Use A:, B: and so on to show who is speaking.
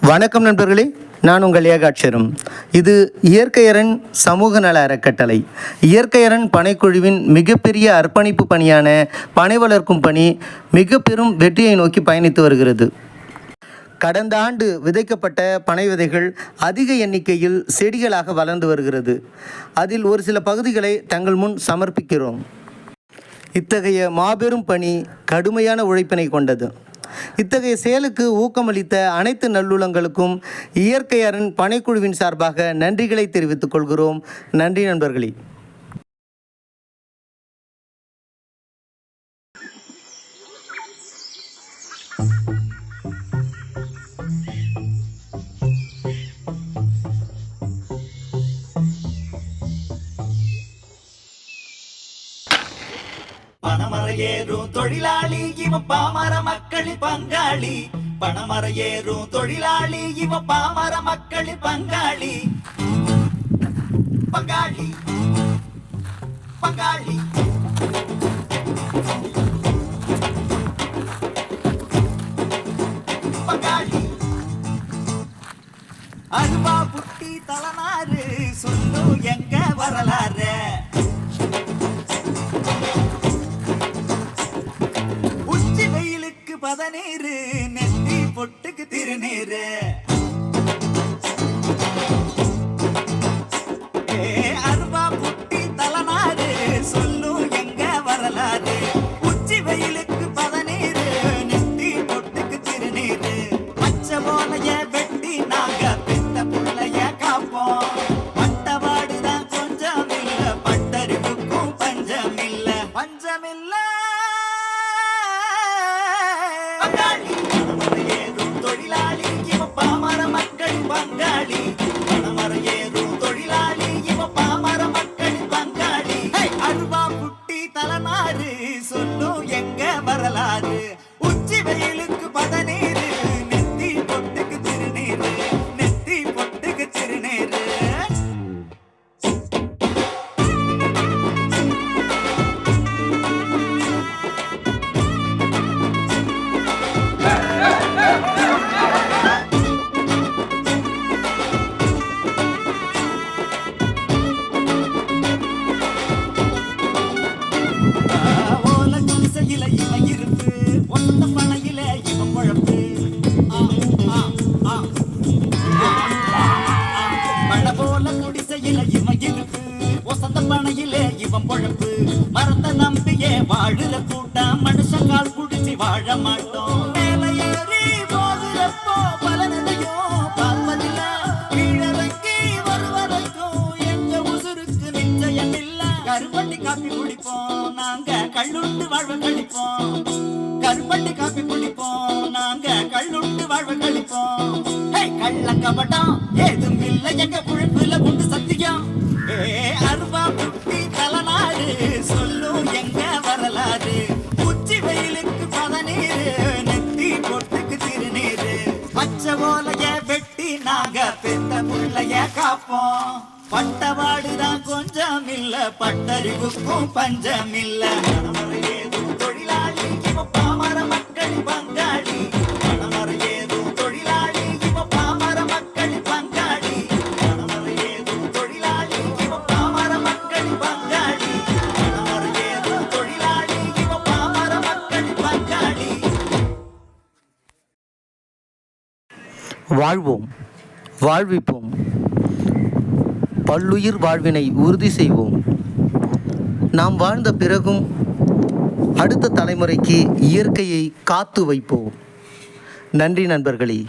A: வணக்கம் நண்பர்களே நான் உங்கள் ஏகாட்சரம். இது இயற்கையரன் சமூக நல அறக்கட்டளை. இயற்கையரன் பனைக்குழுவின் மிகப்பெரிய அர்ப்பணிப்பு பணியான பனை வளர்க்கும் பணி மிக பெரும் வெற்றியை நோக்கி பயணித்து வருகிறது. கடந்த ஆண்டு விதைக்கப்பட்ட பனை விதைகள் அதிக எண்ணிக்கையில் செடிகளாக வளர்ந்து வருகிறது. அதில் ஒரு சில பகுதிகளை தங்கள் முன் சமர்ப்பிக்கிறோம். இத்தகைய மாபெரும் பணி கடுமையான உழைப்பினை கொண்டது. இத்தகைய செயலுக்கு ஊக்கமளித்த அனைத்து நல்லுளங்களுக்கும் இயற்கை அரண் பனைக்குழுவின் சார்பாக நன்றிகளை தெரிவித்துக் கொள்கிறோம். நன்றி நண்பர்களே.
B: பணமர ஏறும் தொழிலாளி இவ பாமர மக்களின் பங்காளி. பணமர ஏறும் தொழிலாளி இவ பாமர மக்களின் பங்காளி. பங்காளி பங்காளி. பங்காளி. அருவா புட்டி தலனாறு சொல்லு எங்க நெத்தி பொட்டுக்கு திருநீரு. ஏ, அருவா புட்டி தலனாரு சொல்லும் எங்க வரலாறு. உச்சி வெயிலுக்கு பதநீரு நெத்தி பொட்டுக்கு திருநீரு. பச்சை போனைய வெட்டி நாங்க பெத்த புள்ளைய காப்போம். பட்டவாடுதான் கொஞ்சம் இல்ல பட்டறிவுக்கும் பஞ்சம் பஞ்சமில்ல புட்டி மழை போல குடிசையில இவன் இருப்பு ஒசந்த பனையில இவன் பொழப்பு. மரத்தை நம்பியே வாழுற கூட்டம். மனுஷன் கால் குடிச்சு வாழ மாட்டோம். கருப்பட்டி காப்பி குடிப்போம். நாங்க கள்ளுண்டு வாழ்வு கழிப்போம். கருப்பட்டி காப்பி குடிப்போம். நாங்க கள்ளுண்டு வாழ்வு கழிப்போம். கபட்டம் ஏதும் இல்லை எங்க குழுப்புல குண்டு சத்தியம். ஏ அருவா குட்டி தலனாறு சொல்லும் எங்க வரலாறு. உச்சி வெயிலுக்கு பதநீர் நெத்தி பொட்டுக்கு திருநீர். பச்சை ஓலைய வெட்டி நாங்க பெத்த புள்ளைய காப்போம். பட்டவாடுதான் கொஞ்சம் இல்ல பட்டறிவுக்கும் பஞ்சம் இல்ல.
A: வாழ்வோம். வாழ்விப்போம். பல்லுயிர் வாழ்வினை உறுதி செய்வோம். நாம் வாழ்ந்த பிறகும் அடுத்த தலைமுறைக்கு இயற்கையை காத்து வைப்போம். நன்றி நண்பர்களே.